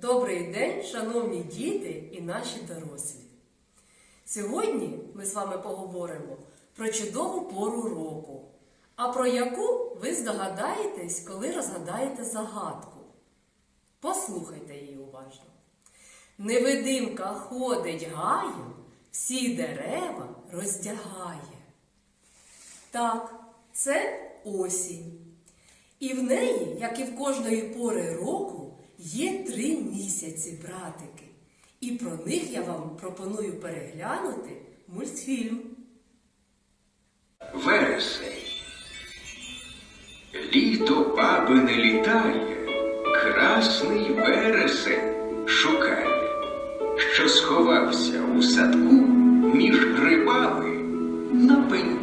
Добрий день, шановні діти і наші дорослі. Сьогодні ми з вами поговоримо про чудову пору року. А про яку ви здогадаєтесь, коли розгадаєте загадку. Послухайте її уважно. Невидимка ходить гаєм, всі дерева роздягає. Так, це осінь. І в неї, як і в кожної пори року, є три місяці, братики. І про них я вам пропоную переглянути мультфільм. Вересень. Літо баби не літає, красний вересень шукає, що сховався у садку між грибами на пеньку.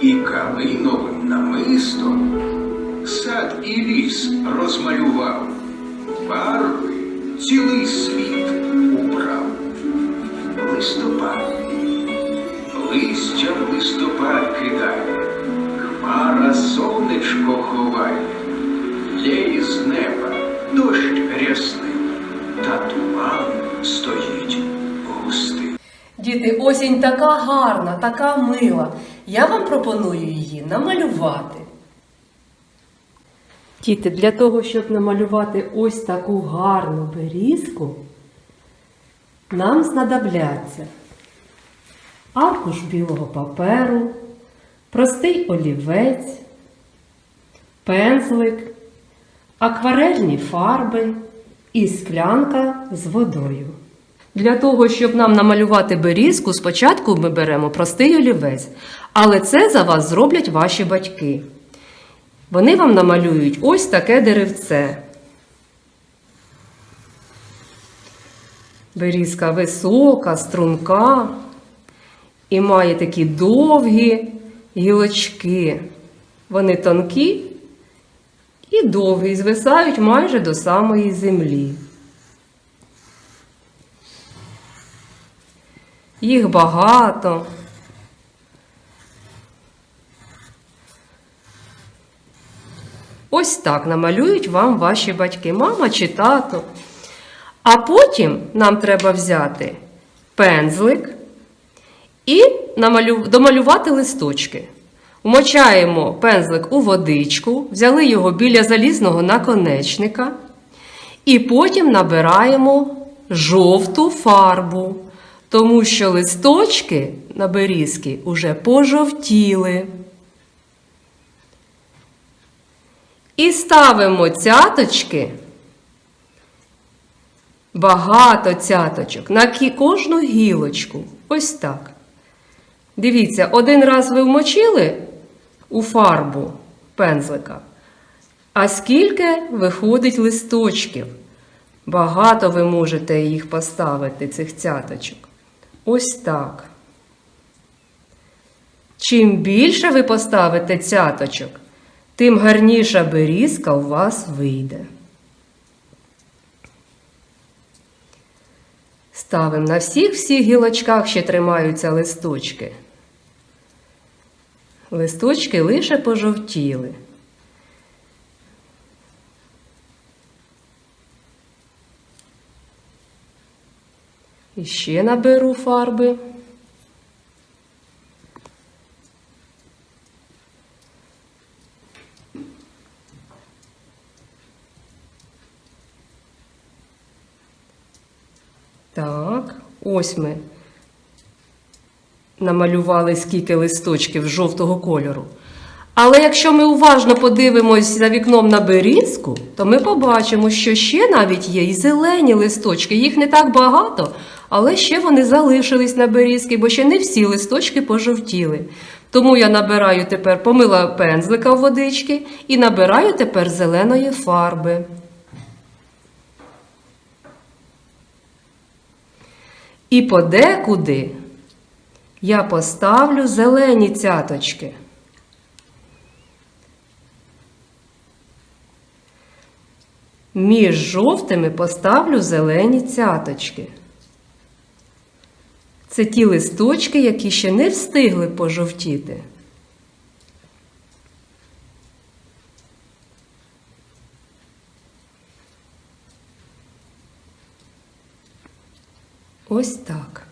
І калиновим намистом сад і ліс розмалював, барви цілий світ убрав. Листопад, листя в листопад кидає, хмара сонечко ховає, лє з неба дощ рясний, та туман стоїть густий. Діти, осінь така гарна, така мила. Я вам пропоную її намалювати. Діти, для того, щоб намалювати ось таку гарну берізку, нам знадобляться аркуш білого паперу, простий олівець, пензлик, акварельні фарби і склянка з водою. Для того, щоб нам намалювати берізку, спочатку ми беремо простий олівець, але це за вас зроблять ваші батьки. Вони вам намалюють ось таке деревце. Берізка висока, струнка і має такі довгі гілочки. Вони тонкі і довгі, звисають майже до самої землі. Їх багато. Ось так намалюють вам ваші батьки, мама чи тато. А потім нам треба взяти пензлик і домалювати листочки. Вмочаємо пензлик у водичку, взяли його біля залізного наконечника, і потім набираємо жовту фарбу, тому що листочки на берізки уже пожовтіли. І ставимо цяточки, багато цяточок на кожну гілочку. Ось так. Дивіться, один раз ви вмочили у фарбу пензлика, а скільки виходить листочків? Багато ви можете їх поставити, цих цяточок. Ось так. Чим більше ви поставите цяточок, тим гарніша берізка у вас вийде. Ставимо на всіх всіх гілочках ще тримаються листочки. Листочки лише пожовтіли. І ще наберу фарби. Так, ось ми намалювали скільки листочків жовтого кольору. Але якщо ми уважно подивимось за вікном на берізку, то ми побачимо, що ще навіть є і зелені листочки. Їх не так багато, але ще вони залишились на берізки, бо ще не всі листочки пожовтіли. Тому я набираю тепер помила пензлика в водички і набираю тепер зеленої фарби. І подекуди я поставлю зелені цяточки. Між жовтими поставлю зелені цяточки. Це ті листочки, які ще не встигли пожовтіти. Ось так.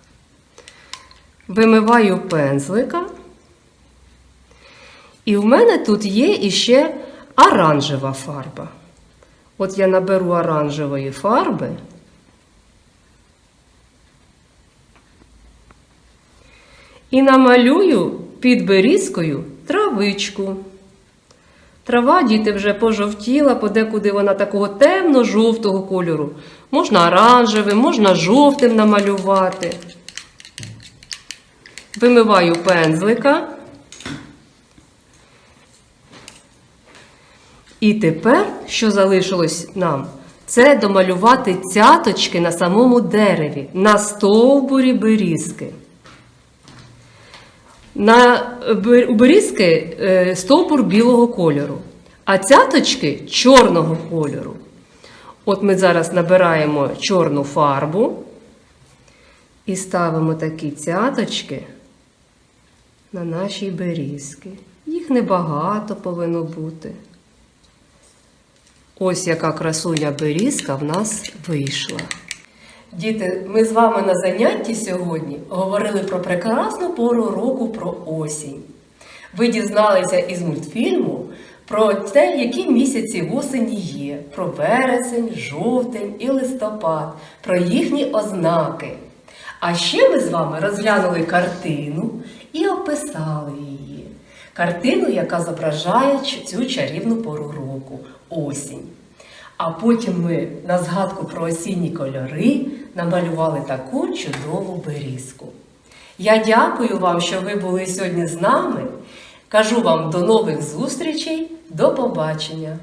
Вимиваю пензлика. І в мене тут є іще оранжева фарба. От я наберу оранжевої фарби. І намалюю під берізкою травичку. Трава, діти, вже пожовтіла, подекуди вона такого темно-жовтого кольору. Можна оранжевим, можна жовтим намалювати. Вимиваю пензлика. І тепер, що залишилось нам, це домалювати цяточки на самому дереві, на стовбурі берізки. На у берізки е, стовбур білого кольору, а цяточки чорного кольору. От ми зараз набираємо чорну фарбу і ставимо такі цяточки на нашій берізки. Їх небагато повинно бути. Ось яка красуня берізка в нас вийшла. Діти, ми з вами на занятті сьогодні говорили про прекрасну пору року про осінь. Ви дізналися із мультфільму про те, які місяці в осені є, про вересень, жовтень і листопад, про їхні ознаки. А ще ми з вами розглянули картину і описали її. Картину, яка зображає цю чарівну пору року осінь. А потім ми на згадку про осінні кольори намалювали таку чудову берізку. Я дякую вам, що ви були сьогодні з нами. Кажу вам до нових зустрічей, до побачення!